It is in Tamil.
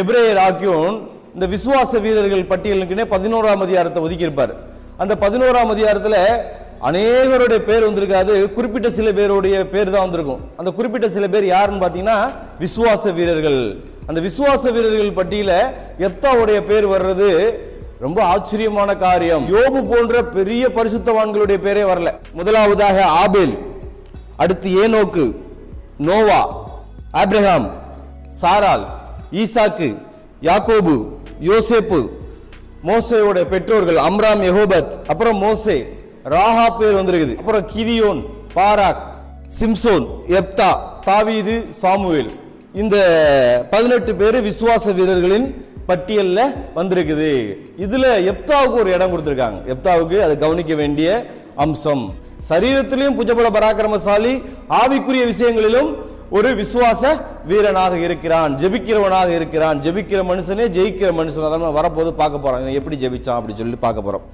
எப்ரேயர் ஆக்கியோன் இந்த விசுவாச வீரர்கள் பட்டியலுக்குன்னே பதினோராம் அதிகாரத்தை ஒதுக்கியிருப்பார். அந்த பதினோராம் அதிகாரத்தில் அநேகருடைய பேர் வந்திருக்காது. குறிப்பிட்ட சில பேருடைய பேர் தான் வந்திருக்கும். அந்த குறிப்பிட்ட சில பேர் யாருன்னு பார்த்தீங்கன்னா விசுவாச வீரர்கள். அந்த விசுவாச வீரர்கள் பட்டியல எத்தாவுடைய பேர் வர்றது ரொம்ப ஆச்சரியமான காரியம். யோபு போன்ற பெரிய பரிசுத்தவான்களுடைய பேரே வரல. முதலாவதாக ஆபேல் அடுத்து ஏனோக்கு நோவா ஆப்ரஹாம் சாரால் ஈசாக்கு யாக்கோபு யோசேப்பு மோசையோட பெற்றோர்கள் அம்ராம் எஹோபத் அப்புறம் மோசே ராஹா பேர் வந்திருக்குது. அப்புறம் கிதியோன் பாராக் சிம்சோன் எப்தா தாவீது சாமுவேல். இந்த பதினெட்டு பேர் விசுவாச வீரர்களின் பட்டியலில் வந்திருக்குது. இதில் எப்தாவுக்கு ஒரு இடம் கொடுத்துருக்காங்க. எப்தாவுக்கு அதை கவனிக்க வேண்டிய அம்சம். சரீரத்திலையும் புஜபல பராக்கிரமசாலி ஆவிக்குரிய விஷயங்களிலும் ஒரு விசுவாச வீரனாக இருக்கிறான் ஜெபிக்கிறவனாக இருக்கிறான் ஜெபிக்கிற மனுஷனே ஜெயிக்கிற மனுஷன் அதான் வரப்போது பார்க்க போறான் எப்படி ஜெபிச்சான் அப்படின்னு சொல்லி பார்க்க போறோம்.